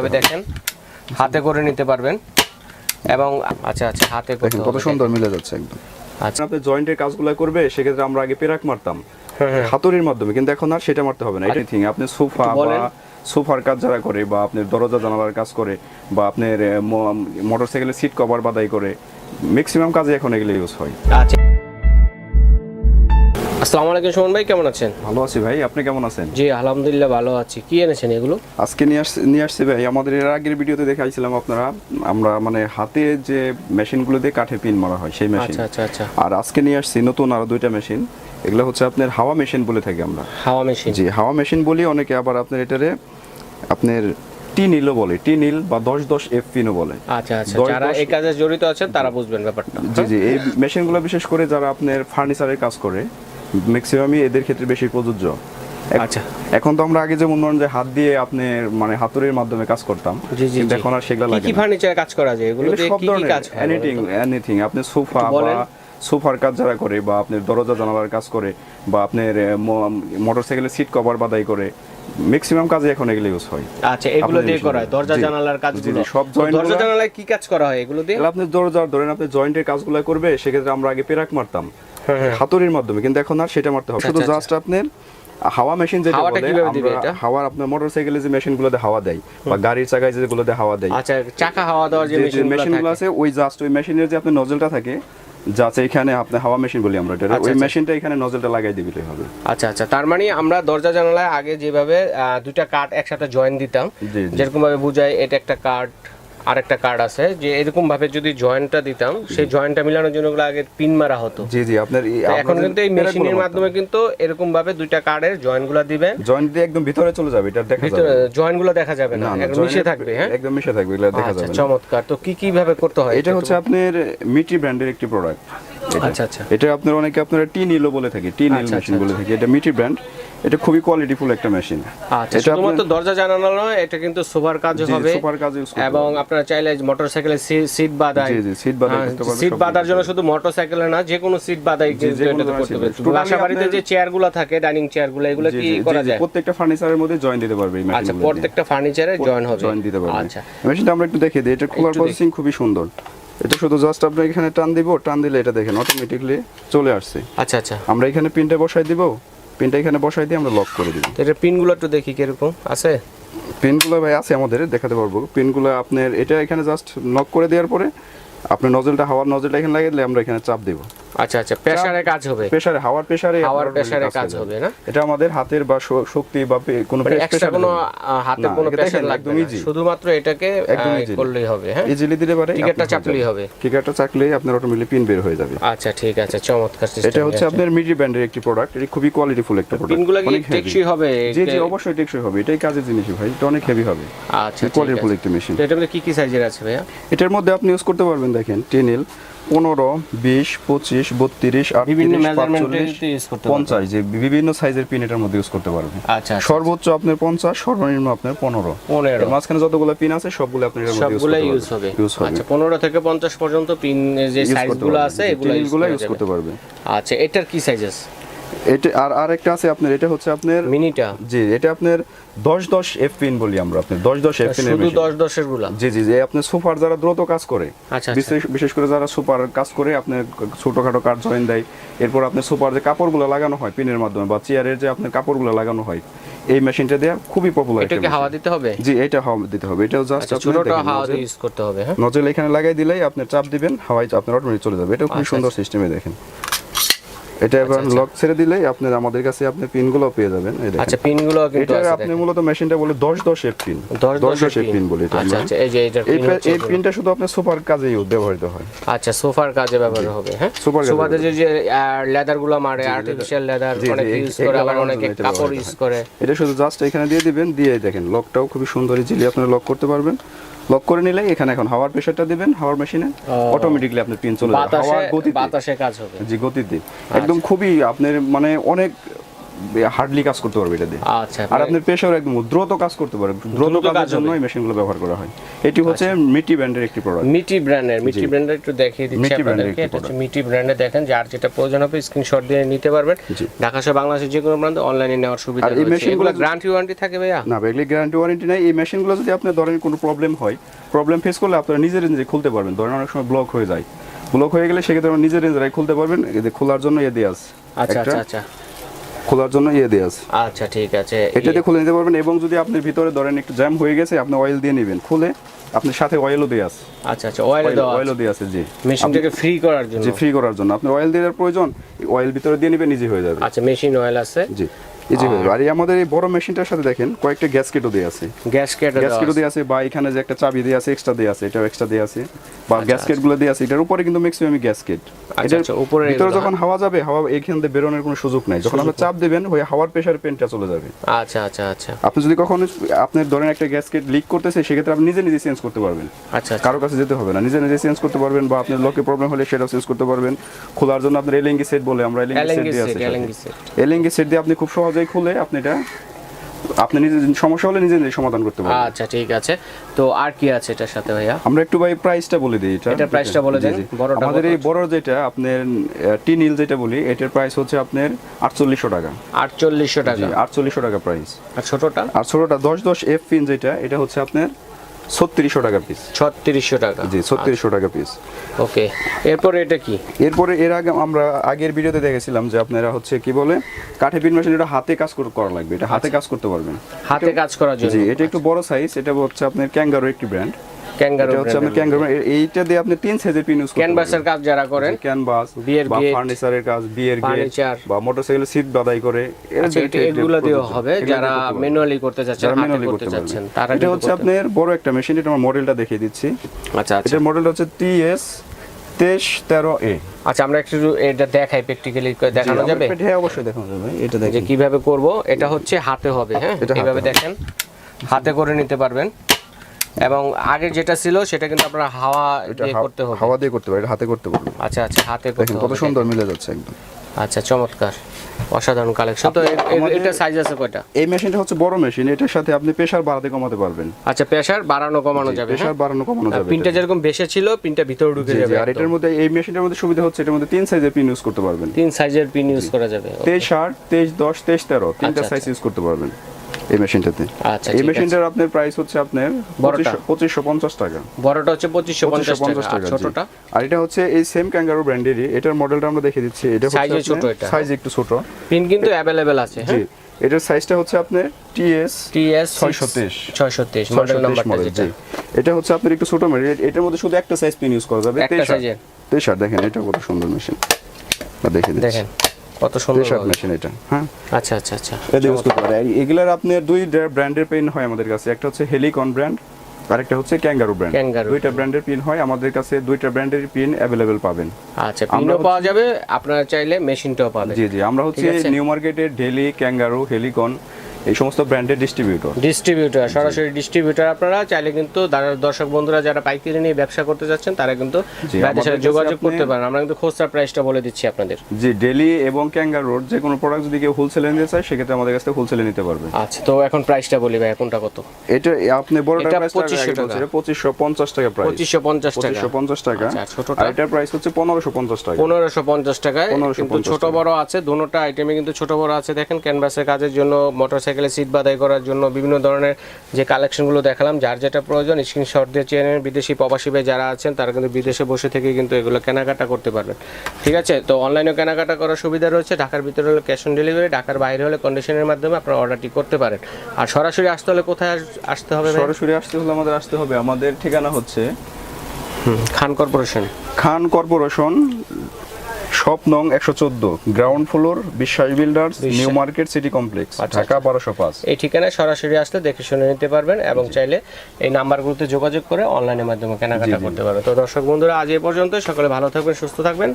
এইভাবে দেখেন। হাতে করে নিতে পারবেন। এবং আচ্ছা আচ্ছা হাতে দেখেন কত সুন্দর মিলে যাচ্ছে একদম। আচ্ছা। আপনি জয়েন্টের কাজগুলো করবে সেক্ষেত্রে আমরা আগে পেরাক মারতাম। হ্যাঁ, হাতুড়ির মাধ্যমে কিন্তু এখন আর সেটা মারতে হবে না। এটা থিং আপনি সোফা বা সোফার কাজ যারা করে বা আপনার দরজা জানালার কাজ করে বা আপনার মোটরসাইকেলের সিট কভার বাদাই করে ম্যাক্সিমাম কাজে এখন এগুলো ইউজ হয়। আচ্ছা। আসসালামু আলাইকুম সুমন ভাই কেমন আছেন? ভালো আছি ভাই আপনি কেমন আছেন? জি আলহামদুলিল্লাহ ভালো আছি। কি এনেছেন এগুলো? আজকে নিয়ে আসছি নিয়ে আসছি ভাই আমাদের এর আগের ভিডিওতে দেখাইছিলাম আপনারা আমরা মানে হাতে যে মেশিনগুলো দিয়ে কাঠে পিন মারা হয় সেই মেশিন। আচ্ছা আচ্ছা আচ্ছা। আর আজকে নিয়ে আসছি নতুন আরও দুইটা মেশিন এগুলো হচ্ছে আপনার হাওয়া মেশিন বলে থাকি আমরা। হাওয়া মেশিন। জি হাওয়া মেশিন বলি অনেকে আবার আপনার এটারে আপনার টি নীলও বলে টি নীল বা দশ দশ এফ পিনও বলে। আচ্ছা আচ্ছা যারা এই কাজে জড়িত আছেন তারা বুঝবেন ব্যাপারটা। জি জি এই মেশিনগুলো বিশেষ করে যারা আপনার ফার্নিচারের কাজ করে ম্যাক্সিমামই এদের ক্ষেত্রে বেশি প্রযোজ্য। আচ্ছা। এখন তো আমরা আগে যেমন ধরুন যে হাত দিয়ে আপনার মানে হাতুড়ির মাধ্যমে কাজ করতাম কিন্তু এখন আর সেগুলো লাগে কি। ফার্নিচারে কাজ করা যায়? এগুলো সব কি কি ধরনের কাজ এনিথিং এনিথিং আপনি সোফা বা সোফার কাজ যারা করে বা আপনার দরজা জানালার কাজ করে বা আপনার মোটরসাইকেলের সিট কভার বাদাই করে ম্যাক্সিমাম কাজে এখন এগুলো ইউজ হয়। আচ্ছা এগুলো দিয়ে করা হয় দরজা জানালার কাজগুলো। সব জয়েন্ট দরজা জানালায় কি কাজ করা হয় এগুলো দিয়ে? আপনি দরজা ধরেন আপনি জয়েন্টের কাজগুলো করবে সেক্ষেত্রে আমরা আগে পেরাক মারতাম। হাতুড়ির মাধ্যমে কিন্তু এখন আর সেটা মারতে হবে শুধু আচ্ছা, জাস্ট আপনার হাওয়া মেশিন যেটা বলে আমরা এটা? হাওয়ার আপনার মোটরসাইকেলে যে মেশিনগুলোতে হাওয়া দেয় বা গাড়ির চাকায় যেগুলোতে হাওয়া দেয় আচ্ছা চাকা হাওয়া দেওয়ার যে যে মেশিনগুলো আছে ওই জাস্ট ওই মেশিনের যে আপনার নজলটা থাকে যাচ্ছে এখানে আপনি হাওয়া মেশিন বলি আমরা এটা আচ্ছা, ওই আচ্ছা। মেশিনটা এখানে নজলটা লাগাই দিবিলে হবে আচ্ছা আচ্ছা তার মানে আমরা দরজা জানালায় আগে যেভাবে দুইটা কাঠ একসাথে জয়েন দিতাম। যেরকম ভাবে বুঝায় এটা একটা কার্ড আরেকটা কার্ড আছে যে এরকম ভাবে যদি জয়েন্টটা দিতাম সেই জয়েন্টটা মিলানোর জন্য ওগুলো আগে পিন মারা হতো। জি জি আপনার এখন কিন্তু এই মেশিনের মাধ্যমে কিন্তু এরকম ভাবে দুইটা কার্ডের জয়েন্টগুলা দিবেন। জয়েন্ট দিয়ে একদম ভিতরে চলে যাবে এটা দেখা যাবে। জয়েন্টগুলো দেখা যাবে না একদম মিশে থাকবে হ্যাঁ? একদম মিশে থাকবে এগুলো দেখা আচ্ছা যাবে। চমৎকার। তো কি কি ভাবে করতে হয় এটা হচ্ছে আপনার মিটি ব্র্যান্ডের একটি প্রোডাক্ট আচ্ছা আচ্ছা। এটা আপনার অনেকে আপনারা টি নিলও বলে থাকে টি নিল আচ্ছা, মেশিন আচ্ছা, বলে থাকে এটা মিটি ব্র্যান্ড। এটা খুবই কোয়ালিটিফুল একটা মেশিন আচ্ছা শুধুমাত্র দরজা জানানো নয় এটা কিন্তু সোফার কাজ হবে সুপার কাজ এবং আপনারা চাইলে মোটরসাইকেলের সিট বাদাই জি, জি, seat বাদাই করতে পারবে, সিট করতে জন্য শুধু মোটরসাইকেলে না যে কোনো সিট বাদাই করতে seat পারবে বাসা বাড়িতে যে চেয়ারগুলো থাকে ডাইনিং চেয়ারগুলো এগুলো কি করা যায়? প্রত্যেকটা ফার্নিচারের মধ্যে জয়েন দিতে পারবে এই আচ্ছা প্রত্যেকটা ফার্নিচারে জয়েন হবে। জয়েন দিতে পারবে। আচ্ছা। মেশিনটা আমরা একটু দেখিয়ে দিই এটা একটু প্রসেসিং খুবই সুন্দর। এটা শুধু জাস্ট আপনি এখানে টান দিব টান দিলে এটা দেখেন অটোমেটিকলি চলে আসছে। আচ্ছা আচ্ছা। আমরা এখানে পিনটা বসাই দিব পিনটা এখানে বসাই দিয়ে আমরা লক করে দিব। এটা পিনগুলো একটু দেখি কীরকম আছে? পিনগুলো ভাই আছে আমাদের দেখাতে পারব। পিনগুলো আপনার এটা এখানে জাস্ট নক করে দেওয়ার পরে আপনার নজলটা হাওয়ার নজলটা এখানে লাগিয়ে দিলে আমরা এখানে চাপ দেব। আচ্ছা আচ্ছা প্রেসারে কাজ হবে। প্রেসারে হাওয়ার প্রেসারে হাওয়ার প্রেসারে কাজ হবে। না? এটা আমাদের হাতের বা শক্তি বা কোনো এক্সট্রা কোনো হাতে কোনো প্রেসার লাগবে না। শুধুমাত্র এটাকে। করলেই হবে হ্যাঁ? ইজিলি দিতে পারে টিকেটটা চাপলেই হবে। টিকেটটা চাকলেই আপনার অটোমেটিকলি পিন বের হয়ে যাবে। আচ্ছা ঠিক আছে চমৎকার এটা হচ্ছে আপনার মিডি ব্র্যান্ডের একটি প্রোডাক্ট এটা খুবই কোয়ালিটিফুল একটা প্রোডাক্ট পিনগুলো কি টেকসই হবে? জি জি অবশ্যই টেকসই হবে এটাই কাজের জিনিসই ভাই এটা অনেক হেভি হবে। আচ্ছা কোয়ালিটিফুল। একটি মেশিন তো এটার মধ্যে কি কি সাইজের আছে ভাইয়া? এটার মধ্যে আপনি ইউজ করতে পারবেন দেখেন টেনিল পনেরো বিশ পঁচিশ বত্রিশ বিভিন্ন। পঞ্চাশ যে বিভিন্ন সাইজের পিন এটার মধ্যে ইউজ করতে পারবেন। আচ্ছা সর্বোচ্চ আপনার পঞ্চাশ সর্বনিম্ন আপনার পনেরো। পনেরো। মাঝখানে যতগুলো পিন আছে সবগুলো আপনার ইউজ সবগুলো ইউজ হবে। ইউজ হবে। আচ্ছা পনেরো থেকে পঞ্চাশ পর্যন্ত পিন যে সাইজগুলো আছে এগুলো ইউজ। করতে পারবেন। আচ্ছা এটার কি সাইজ আছে এটা আর আরেকটা আছে আপনার এটা হচ্ছে আপনার মিনিটা। জি এটা আপনার দশ দশ এফ বলি আমরা আপনার দশ দশ এফ পিনের শুধু দশ দশেরগুলা? জি জি জি আপনার সুপার যারা দ্রুত কাজ করে আচ্ছা, বিশেষ বিশেষ করে যারা সুপার কাজ করে আপনার ছোটখাটো কাজ জয়েন দেয় এরপর আপনার সুপার যে কাপড়গুলো লাগানো হয় পিনের মাধ্যমে বা চেয়ারের যে আপনার কাপড়গুলো লাগানো হয় এই মেশিনটা খুবই পপুলার এটাকে হাওয়া দিতে হবে? জি এটা হাওয়া দিতে হবে জাস্ট আচ্ছা আপনি ছোটটা হাওয়া ইউজ করতে হবে হ্যাঁ? নজল এখানে লাগাই দিলেই আপনি চাপ দিবেন হাওয়াই আপনার অটোমেটিক চলে যাবে। এটা আচ্ছা, সুন্দর সিস্টেমে দেখেন। এটা আচ্ছা। লক ছেড়ে দিলেই আপনার আমাদের কাছে আপনি পিনগুলো পেয়ে যাবেন আচ্ছা পিনগুলো কিন্তু এটা আপনি মূলত মেশিনটা বলে দশ দশ এফ পিন দশ দশের এফ পিন বলি এটা আচ্ছা আচ্ছা এই যে এই পিন এই পিনটা শুধু আপনার সুপার কাজে ব্যবহৃত হয়। আচ্ছা সোফার কাজে ব্যবহার হবে হ্যাঁ? সোফার সোফাতে যে যে লেদারগুলো মারে আর্টিফিশিয়াল লেদার অনেকে ইউজ করে আবার অনেকে এটা কাপড় ইউজ করে। এটা শুধু জাস্ট এখানে দিয়ে দিবেন দিয়ে দেখেন লকটাও খুব সুন্দর ইজিলি আপনি লক করতে পারবেন। লক করে নিলে এখানে এখন হাওয়ার প্রেসারটা দিবেন হাওয়ার মেশিনে। অটোমেটিকলি আপনার পিন চলে যাবে। হাওয়ার গতিতে। বাতাসে কাজ হবে। জি গতিতে। আচ্ছা। একদম খুবই আপনার মানে অনেক হার্ডলি কাজ করতে পারবে এটা দিয়ে। আচ্ছা আর আপনার পেশার একদম দ্রুত কাজ করতে পারে দ্রুত কাজের জন্য এই মেশিনগুলো ব্যবহার করা হয়। এটি হচ্ছে মিটি ব্র্যান্ডের একটি প্রোডাক্ট মিটি ব্র্যান্ডের মিটি ব্র্যান্ডের একটু দেখিয়ে দিচ্ছি আপনাদেরকে। এটা হচ্ছে মিটি ব্র্যান্ডে দেখেন যার যেটা প্রয়োজন হবে স্ক্রিনশট দিয়ে নিতে পারবেন। ঢাকা সহ বাংলাদেশের যে কোনো প্রান্তে অনলাইনে নেওয়ার সুবিধা আর এই রয়েছে। machine এগুলো গুলো- গ্যারান্টি ওয়ারেন্টি থাকে ভাইয়া? না এগুলি গ্যারান্টি ওয়ারেন্টি নাই। এই মেশিনগুলো যদি আপনার ধরেন কোনো প্রবলেম হয় প্রবলেম ফেস করলে আপনারা নিজের নিজে খুলতে পারবেন। ধরেন অনেক সময় ব্লক হয়ে যায়। ব্লক হয়ে গেলে সেক্ষেত্রে নিজের নিজেরাই খুলতে পারবেন। এই যে খোলার জন্য ইয়ে দিয়ে আছে। আচ্ছা আচ্ছা আচ্ছা। খোলার জন্য ইয়ে দিয়ে আছে। আচ্ছা ঠিক আছে। এটাতে খুলে নিতে পারবেন এবং যদি আপনার ভিতরে ধরেন একটু জ্যাম হয়ে গেছে আপনি অয়েল দিয়ে নেবেন। খুলে আপনার সাথে অয়েলও দিয়ে আছে। আচ্ছা আচ্ছা অয়েল দেওয়া অয়েলও দিয়ে আছে জি। মেশিনটাকে ফ্রি করার জন্য। যে ফ্রি করার জন্য। আপনার অয়েল দেওয়ার প্রয়োজন অয়েল ভিতরে দিয়ে নেবেন নিজে হয়ে যাবে। আচ্ছা মেশিন অয়েল আছে। জি ইজি হয়ে যাবে। আর এই আমাদের এই বড় মেশিনটার সাথে দেখেন কয়েকটা গ্যাসকেটও দিয়ে আছে। গ্যাস কেটে গ্যাসকেটও দিয়ে আছে বা এখানে যে একটা চাবি দিয়ে আছে এক্সট্রা দিয়ে আছে এটাও এক্সট্রা দিয়ে আছে। বা গ্যাসকেটগুলো দিয়ে আছে এটার উপরে কিন্তু ম্যাক্সিমাম গ্যাসকেট আচ্ছা, আচ্ছা, উপরে ভিতরে যখন হাওয়া যাবে হাওয়া এখান থেকে বেরোনোর কোনো সুযোগ নাই। যখন আপনি চাপ দিবেন ওই হাওয়ার প্রেসারে পেনটা চলে যাবে। আচ্ছা আচ্ছা আচ্ছা। আপনি যদি কখনো আপনার ধরেন একটা গ্যাসকেট লিক করতেছে সেক্ষেত্রে আপনি নিজে নিজে চেঞ্জ করতে পারবেন। আচ্ছা আচ্ছা। কারও কাছে যেতে হবে না। নিজে নিজে চেঞ্জ করতে পারবেন বা আপনার লকে প্রবলেম হলে সেটাও চেঞ্জ করতে পারবেন। খোলার জন্য আপনার এলিঙ্গি সেট বলে আমরা এলিঙ্গি সেট দিয়ে সেট আছে এলএনজি সেট সেট দিয়ে আপনি খুব সহজেই খুলে আপনি এটা আপনি নিজে সমস্যা হলে নিজে নিজে সমাধান করতে পারবেন। আচ্ছা ঠিক আছে। তো আর কি আছে এটার সাথে ভাইয়া? আমরা একটু ভাই প্রাইসটা বলে দিই এটা। এটা প্রাইসটা বলে দিই বড়টা আমাদের এই বড় যেটা আপনার টি নীল যেটা বলি এটার প্রাইস হচ্ছে আপনার আটচল্লিশশো টাকা। আটচল্লিশশো টাকা। জি আটচল্লিশশো টাকা প্রাইস আর ছোটটা? আর ছোটটা দশ দশ এফ পিন যেটা এটা হচ্ছে আপনার ছত্রিশশো টাকা পিস ছত্রিশশো টাকা। জি ছত্রিশশো টাকা পিস ওকে এরপরে এটা কি? এরপরে এর আগে আমরা আগের ভিডিওতে দেখেছিলাম যে আপনারা হচ্ছে কি বলে কাঠে পিন মেশিন এটা হাতে কাজ করা লাগবে। এটা হাতে কাজ করতে পারবেন। হাতে কাজ করার জন্য। জি এটা একটু বড় সাইজ এটা হচ্ছে আপনার ক্যাঙ্গারো একটি ব্র্যান্ড ক্যাঙ্গারো হচ্ছে আপনার ক্যাঙ্গারো এইটা দিয়ে আপনি তিন সাইজের পিন ইউজ ক্যানভাসের কাজ যারা করেন ক্যানভাস বিয়ের বা ফার্নিচারের কাজ বিয়ের গেট। বা মোটরসাইকেলের সিট বাদাই করে আচ্ছা, যে- এটা- যে- এগুলো যে হবে যারা দিয়ে করতে পারবে। ম্যানুয়ালি করতে তারা এটা হচ্ছে আপনার বড় একটা মেশিন এটা আমার মডেলটা দেখিয়ে দিচ্ছি। আচ্ছা আচ্ছা। এটার মডেল হচ্ছে টিএস তেইশ তেরো এ আচ্ছা আমরা একটু এটা দেখাই প্র্যাকটিক্যালি দেখানো যাবে? হ্যাঁ অবশ্যই দেখানো যাবে এটা যে কীভাবে করব এটা হচ্ছে হাতে হবে হ্যাঁ? এইভাবে দেখেন হাতে করে নিতে পারবেন। এবং আগে যেটা ছিল সেটা কিন্তু আপনার হাওয়া দিয়ে করতে হবে। হাওয়া দিয়ে করতে পারবে এটা হাতে করতে পারবে আচ্ছা আচ্ছা হাতে করতে কত সুন্দর মিলে যাচ্ছে একদম। আচ্ছা চমৎকার। অসাধারণ কালেকশন তো এটা সাইজ আছে কয়টা? এই মেশিনটা হচ্ছে বড় মেশিন এটার সাথে আপনি প্রেসার বাড়াতে কমাতে পারবেন। আচ্ছা প্রেসার বাড়ানো কমানো যাবে প্রেসার বাড়ানো কমানো যাবে পিনটা যেরকম বেশি ছিল পিনটা ভিতরে ঢুকে যাবে আর এটার মধ্যে এই মেশিনটার মধ্যে সুবিধা হচ্ছে এটার মধ্যে তিন সাইজের পিন ইউজ করতে পারবেন। তিন সাইজের পিন ইউজ করা যাবে তেইশ আট তেইশ দশ তেইশ তেরো তিনটা আচ্ছা, সাইজ ইউজ করতে পারবেন। এই মেশিনটাতে। আচ্ছা এই মেশিনটার আপনার প্রাইস হচ্ছে আপনার পঁচিশশো পঞ্চাশ টাকা। বড়টা হচ্ছে পঁচিশশো পঞ্চাশ টাকা। ছোটটা? আর এটা হচ্ছে এই সেম ক্যাঙ্গারো ব্র্যান্ডেরই এটার মডেলটা আমরা দেখে দিচ্ছি। এটা এ ছোট এটা। সাইজ একটু ছোট। পিন কিন্তু অ্যাভেলেবেল আছে জি। হ্যাঁ? এটার সাইজটা হচ্ছে আপনার টিএস টিএস 623 ছয়শো তেইশ। মডেল নাম্বারটা যেটা। এটা হচ্ছে আপনার একটু ছোট মডেল এটার মধ্যে শুধু একটা সাইজ পিন ইউজ করা যাবে। একটা size-এর? তেইশ দেখেন এটা কত সুন্দর মেশিন বা দেখে দেখেন। কত সুন্দর মেশিন এটা হ্যাঁ? আচ্ছা আচ্ছা আচ্ছা। এটা ইউজ করতে পারে। আর এগুলার আপনি দুই ব্র্যান্ডের পেন হয় আমাদের কাছে। একটা হচ্ছে হেলিকন ব্র্যান্ড আরেকটা হচ্ছে ক্যাঙ্গারু ব্র্যান্ড। দুইটা ব্র্যান্ডের পিন হয় আমাদের কাছে দুইটা ব্র্যান্ডের পিন অ্যাভেলেবেল পাবেন। আচ্ছা আমরা পিনও পাওয়া যাবে আপনারা চাইলে মেশিনটাও পাবেন। জি জি আমরা হচ্ছে। নিউ মার্কেটে ডেলি ক্যাঙ্গারু হেলিকন এই সমস্ত ব্র্যান্ডের ডিস্ট্রিবিউটর ডিস্ট্রিবিউটর সরাসরি ডিস্ট্রিবিউটর আপনারা চাইলে কিন্তু দর্শক বন্ধুরা যারা পাইকারি নিয়ে ব্যবসা করতে যাচ্ছেন তারা কিন্তু যোগাযোগ করতে পারেন। আমরা কিন্তু খুচরা প্রাইসটা বলে দিচ্ছি আপনাদের। জি ডেলি এবং ক্যাঙ্গারুর যে কোনো প্রোডাক্ট যদি কেউ হোলসেলে নিতে চায় সেক্ষেত্রে আমাদের কাছ থেকে হোলসেলে নিতে পারবে। আচ্ছা তো এখন প্রাইসটা বলি ভাই কোনটা কত? এটা আপনি বড়টার এটা প্রাইস 2500 টাকা। পঁচিশশো পঞ্চাশ টাকা প্রাইস পঁচিশশো পঞ্চাশ টাকা। পঁচিশশো পঞ্চাশ টাকা। আচ্ছা, আর ছোটটা? আর এটার প্রাইস হচ্ছে পনেরোশো পঞ্চাশ টাকা। পনেরোশো পঞ্চাশ টাকায়। 1550 কিন্তু ছোট বড় আছে দুটোটা আইটেমে কিন্তু ছোট বড় আছে। দেখেন ক্যানভাসের কাজের জন্য মোটরসাইকেলের সিট বাদাই করার জন্য বিভিন্ন ধরনের যে কালেকশনগুলো দেখালাম যার যেটা প্রয়োজন স্ক্রিনশট দিয়ে চেনে বিদেশি প্রবাসী ভাই যারা আছেন তারা কিন্তু বিদেশে বসে থেকে কিন্তু এগুলো কেনাকাটা করতে পারবেন। ঠিক আছে? তো অনলাইনেও কেনাকাটা করার সুবিধা রয়েছে। ঢাকার ভিতরে হলে ক্যাশ অন ডেলিভারি ঢাকার বাইরে হলে কন্ডিশনের মাধ্যমে আপনারা অর্ডারটি করতে পারেন। আর সরাসরি আসতে হলে কোথায় আসতে হবে সরাসরি আসতে হলে আমাদের আসতে হবে। আমাদের ঠিকানা হচ্ছে Khan corporation. Khan corporation shop নং একশো চোদ্দ ground floor Biswas builders new market city complex Dhaka বারোশো পাঁচ। এই ঠিকানায় সরাসরি আসলে দেখে শুনে নিতে পারবেন এবং চাইলে এই নাম্বারগুলোতে যোগাযোগ করে অনলাইনের মাধ্যমে কেনাকাটা করতে পারবেন। তো দর্শক বন্ধুরা আজ এ পর্যন্ত সকলে ভালো থাকবেন সুস্থ থাকবেন।